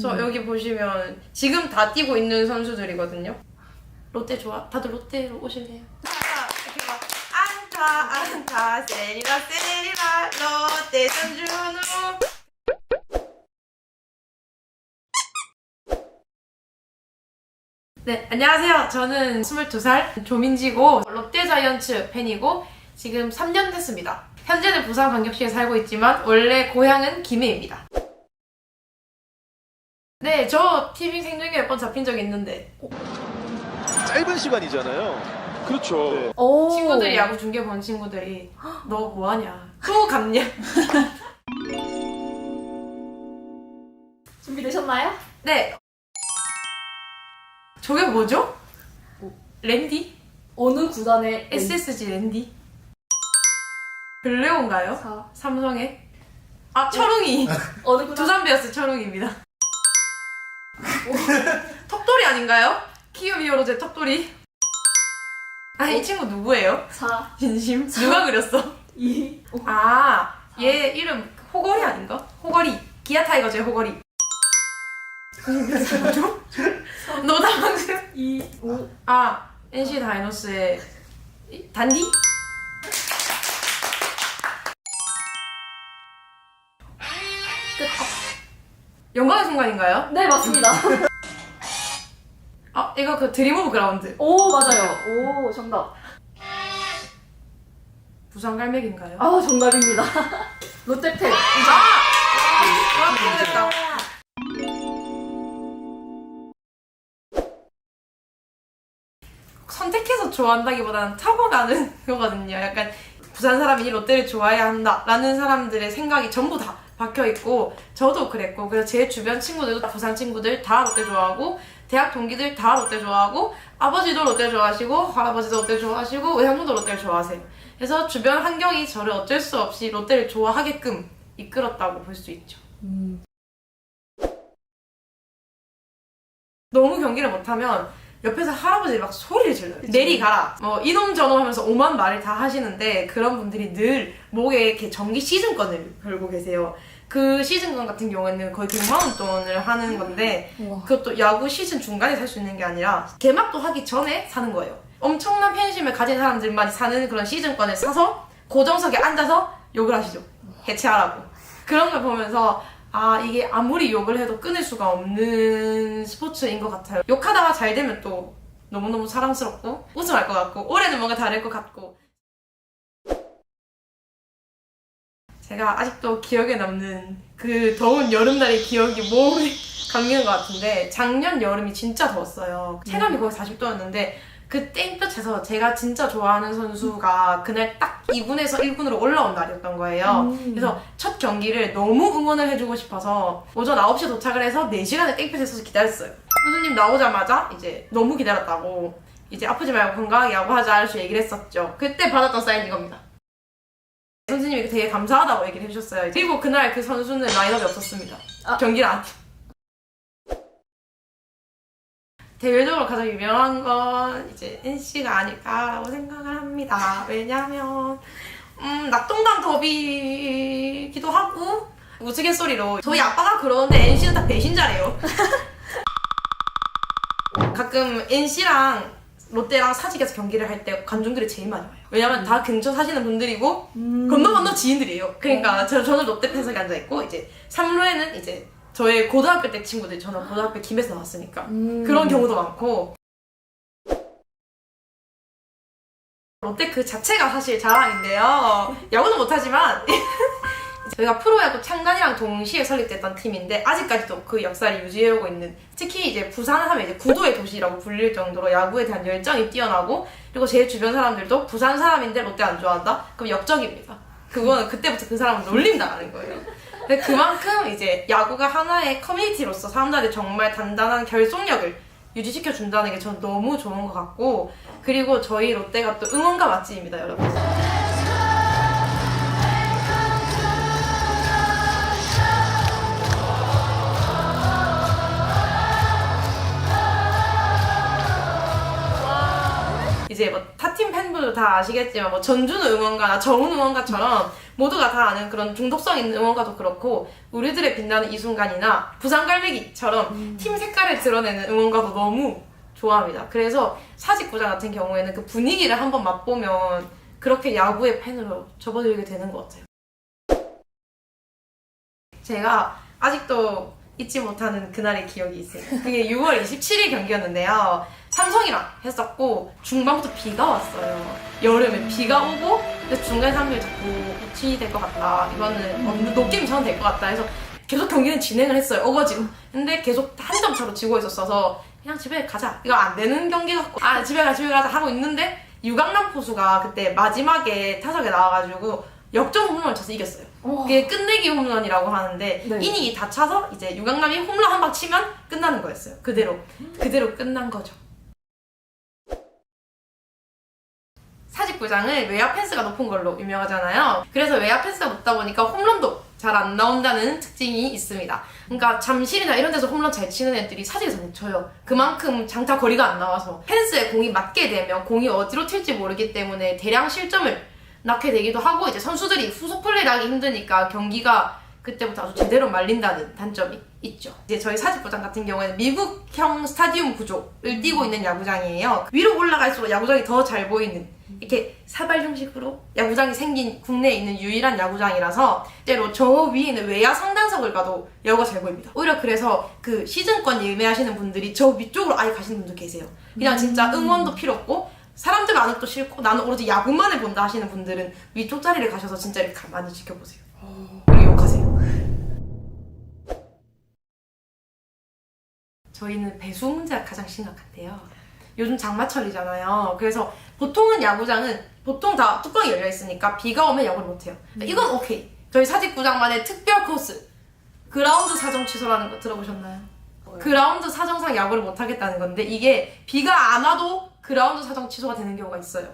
저 여기 보시면 지금 다 뛰고 있는 선수들이거든요. 롯데 좋아? 다들 롯데로 오실래요? 자, 이렇게 막 안타 안타 세리라 세리라 롯데 전준우 네, 안녕하세요. 저는 22살 조민지고 롯데 자이언츠 팬이고 지금 3년 됐습니다. 현재는 부산 광역시에 살고 있지만 원래 고향은 김해입니다. 네, 저 TV 생중계 몇 번 잡힌 적 있는데 짧은 시간이잖아요. 그렇죠. 네. 오. 친구들이 야구 중계 본 친구들이 너 뭐하냐? 또 갔냐? 준비되셨나요? 네. 저게 뭐죠? 랜디? 어느 구단의 SSG 랜디? 블레온가요? 사. 삼성의? 아 철웅이 어느 구단? 두산 베어스 철웅입니다. 턱돌이 아닌가요? 키움 히어로즈의 턱돌이? 아 이 친구 누구예요? 4, 진심? 누가 그렸어? 2, 아, 얘 이름 호거리 아닌가? 호거리. 기아 타이거즈의 호거리. 뭐죠? 너 당황스? 2, 5. 아, NC 다이노스의 이- 단디? 영광의 순간인가요? 네, 맞습니다. 아, 이거 그 드림 오브 그라운드. 오, 맞아요. 오, 정답. 부산 갈매기인가요? 아, 정답입니다. 롯데팬. 아, 됐다. 선택해서 좋아한다기보다는 타고나는 거거든요. 약간 부산 사람이 롯데를 좋아해야 한다라는 사람들의 생각이 전부 다 박혀 있고 저도 그랬고 그래서 제 주변 친구들도 다 부산 친구들 다 롯데 좋아하고 대학 동기들 다 롯데 좋아하고 아버지도 롯데 좋아하시고 할아버지도 롯데 좋아하시고 외할머니도 롯데를 좋아하세요. 그래서 주변 환경이 저를 어쩔 수 없이 롯데를 좋아하게끔 이끌었다고 볼 수 있죠. 너무 경기를 못하면 옆에서 할아버지들이 막 소리를 질러요. 내리 가라. 뭐 이놈 저놈 하면서 오만 말을 다 하시는데 그런 분들이 늘 목에 이렇게 정기 시즌권을 걸고 계세요. 그 시즌권 같은 경우에는 거의 100만 원 돈을 하는 건데 우와. 그것도 야구 시즌 중간에 살 수 있는 게 아니라 개막도 하기 전에 사는 거예요. 엄청난 팬심을 가진 사람들만이 사는 그런 시즌권을 사서 고정석에 앉아서 욕을 하시죠. 해체하라고. 그런 걸 보면서 아 이게 아무리 욕을 해도 끊을 수가 없는 스포츠인 것 같아요. 욕하다가 잘 되면 또 너무너무 사랑스럽고 우승할 것 같고 올해는 뭔가 다를 것 같고 제가 아직도 기억에 남는 그 더운 여름날의 기억이 몸에 감기는 것 같은데 작년 여름이 진짜 더웠어요. 체감이 거의 40도였는데 그 땡볕에서 제가 진짜 좋아하는 선수가 그날 딱 2군에서 1군으로 올라온 날이었던 거예요. 음. 그래서 첫 경기를 너무 응원을 해주고 싶어서 오전 9시에 도착을 해서 4시간을 땡볕에 서서 기다렸어요. 선수님 나오자마자 이제 너무 기다렸다고 이제 아프지 말고 건강하게 야구하자 이렇게 얘기를 했었죠. 그때 받았던 사인 이겁니다. 선수님이 되게 감사하다고 얘기를 해주셨어요. 그리고 그날 그 선수는 라인업이 없었습니다. 아. 경기를 안 대외적으로 가장 유명한 건 이제 NC가 아닐까라고 생각을 합니다. 왜냐면 음, 낙동강 더비기도 하고 우스갯소리로 저희 아빠가 그러는데 NC는 다 배신자래요. 가끔 NC랑 롯데랑 사직에서 경기를 할 때 관중들이 제일 많이 와요. 왜냐면 다 근처 사시는 분들이고 음. 건너 건너 지인들이에요. 그러니까 저, 저는 롯데 팬석에 앉아 있고 이제 3루에는 이제 저의 고등학교 때 친구들 저는 고등학교 김에서 나왔으니까 음. 그런 경우도 많고 롯데 그 자체가 사실 자랑인데요. 야구는 못하지만 저희가 프로야구 창단이랑 동시에 설립됐던 팀인데 아직까지도 그 역사를 유지해오고 있는 특히 이제 부산을 하면 이제 구도의 도시라고 불릴 정도로 야구에 대한 열정이 뛰어나고 그리고 제 주변 사람들도 부산 사람인데 롯데 안 좋아한다? 그럼 역적입니다. 그거는 그때부터 그 사람은 놀림당하는 거예요. 근데 그만큼 이제 야구가 하나의 커뮤니티로서 사람들이 정말 단단한 결속력을 유지시켜 준다는 게 전 너무 좋은 것 같고 그리고 저희 롯데가 또 응원가 맛집입니다, 여러분. 이제 뭐 타팀 팬분들 다 아시겠지만 뭐 전준우 응원가나 정훈 응원가처럼 모두가 다 아는 그런 중독성 있는 응원가도 그렇고 우리들의 빛나는 이 순간이나 부산갈매기처럼 팀 색깔을 드러내는 응원가도 너무 좋아합니다. 그래서 사직구장 같은 경우에는 그 분위기를 한번 맛보면 그렇게 야구의 팬으로 접어들게 되는 것 같아요. 제가 아직도 잊지 못하는 그날의 기억이 있어요. 그게 6월 27일 경기였는데요. 삼성이랑 했었고 중반부터 비가 왔어요. 여름에 비가 오고 근데 중간 상황이 자꾸 우치 될것 같다. 이거는 어, 높게 미쳐도 될것 같다 해서 계속 경기는 진행을 했어요. 어거지로. 근데 계속 한 점 차로 지고 있었어서 그냥 집에 가자. 이거 안 되는 경기 같고 아 집에 가 집에 가자 하고 있는데 유강남 포수가 그때 마지막에 타석에 나와가지고 역전 홈런을 쳐서 이겼어요. 와. 그게 끝내기 홈런이라고 하는데 네. 이닝이 다 차서 이제 유강남이 홈런 한 방 치면 끝나는 거였어요. 그대로 그대로 끝난 거죠. 사직구장은 외야 펜스가 높은 걸로 유명하잖아요. 그래서 외야 펜스가 높다 보니까 홈런도 잘 안 나온다는 특징이 있습니다. 그러니까 잠실이나 이런 데서 홈런 잘 치는 애들이 사직에서 못 쳐요. 그만큼 장타 거리가 안 나와서 펜스에 공이 맞게 되면 공이 어디로 튈지 모르기 때문에 대량 실점을 낳게 되기도 하고 이제 선수들이 후속 플레이를 하기 힘드니까 경기가 그때부터 아주 제대로 말린다는 단점이 있죠. 이제 저희 사직구장 같은 경우에는 미국형 스타디움 구조를 띄고 있는 야구장이에요. 위로 올라갈수록 야구장이 더 잘 보이는 이렇게 사발 형식으로 야구장이 생긴 국내에 있는 유일한 야구장이라서 때로 저 위에 있는 외야 상단석을 가도 야구가 잘 보입니다. 오히려 그래서 그 시즌권 예매하시는 분들이 저 위쪽으로 아예 가시는 분도 계세요. 그냥 진짜 응원도 필요 없고 사람들 많은 것도 싫고 나는 오로지 야구만을 본다 하시는 분들은 위쪽 자리를 가셔서 진짜 이렇게 가만히 지켜보세요. 그리고 욕하세요. 저희는 배수 문제가 가장 심각한데요. 요즘 장마철이잖아요. 그래서 보통은 야구장은 보통 다 뚜껑이 열려 있으니까 비가 오면 야구를 못 해요. 이건 오케이. 저희 사직구장만의 특별 코스 그라운드 사정 취소라는 거 들어보셨나요? 그라운드 사정상 야구를 못 하겠다는 건데 이게 비가 안 와도 그라운드 사정 취소가 되는 경우가 있어요.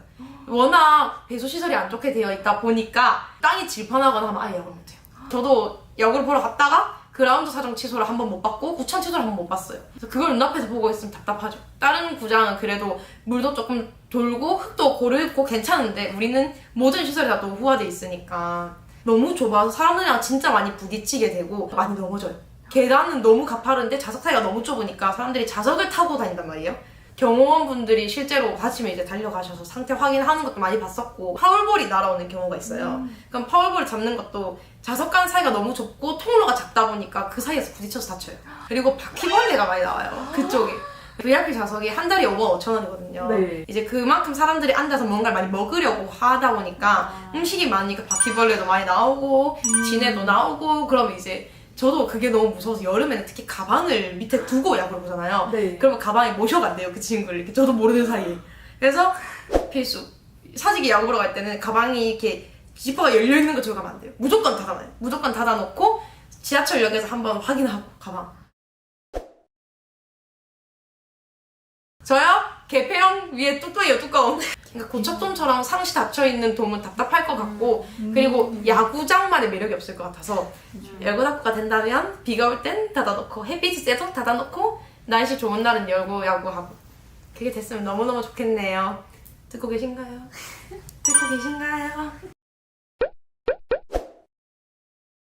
워낙 배수 시설이 안 좋게 되어 있다 보니까 땅이 질펀하거나 하면 아예 야구를 못 해요. 저도 야구를 보러 갔다가 그라운드 사정 취소를 한 번 못 받고 구천 취소를 한 번못 봤어요. 그래서 그걸 눈앞에서 보고 있으면 답답하죠. 다른 구장은 그래도 물도 조금 돌고 흙도 고르고 괜찮은데 우리는 모든 시설이 다 노후화돼 있으니까 너무 좁아서 사람들이랑 진짜 많이 부딪히게 되고 많이 넘어져요. 계단은 너무 가파른데 좌석 사이가 너무 좁으니까 사람들이 자석을 타고 다닌단 말이에요. 경호원 분들이 실제로 다치면 이제 달려가셔서 상태 확인하는 것도 많이 봤었고 파울볼이 날아오는 경우가 있어요. 그럼 파울볼을 잡는 것도 좌석 간 사이가 너무 좁고 통로가 작다 보니까 그 사이에서 부딪혀서 다쳐요. 그리고 바퀴벌레가 많이 나와요. 그쪽에. VIP 좌석이 한 달에 5만 5천 원이거든요. 네. 이제 그만큼 사람들이 앉아서 뭔가를 많이 먹으려고 하다 보니까 음식이 많으니까 바퀴벌레도 많이 나오고 진해도 나오고 그러면 이제 저도 그게 너무 무서워서 여름에는 특히 가방을 밑에 두고 야구를 보잖아요. 네. 그러면 가방에 모셔간대요 그 친구를 이렇게 저도 모르는 사이에. 그래서 필수 사직이 야구 보러 갈 때는 가방이 이렇게 지퍼가 열려 있는 거 들고 가면 안 돼요. 무조건 닫아놔요. 무조건 닫아놓고 지하철역에서 한번 확인하고 가방. 저요? 개폐형 위에 뚝뚝이에요 두꺼운. 그러니까 고척돔처럼 상시 닫혀있는 돔은 답답할 것 같고 그리고 야구장만의 매력이 없을 것 같아서 야구 탁구가 된다면 비가 올 땐 닫아놓고 햇빛이 쎄도 닫아놓고 날씨 좋은 날은 열고 야구하고 그게 됐으면 너무너무 좋겠네요. 듣고 계신가요? 듣고 계신가요?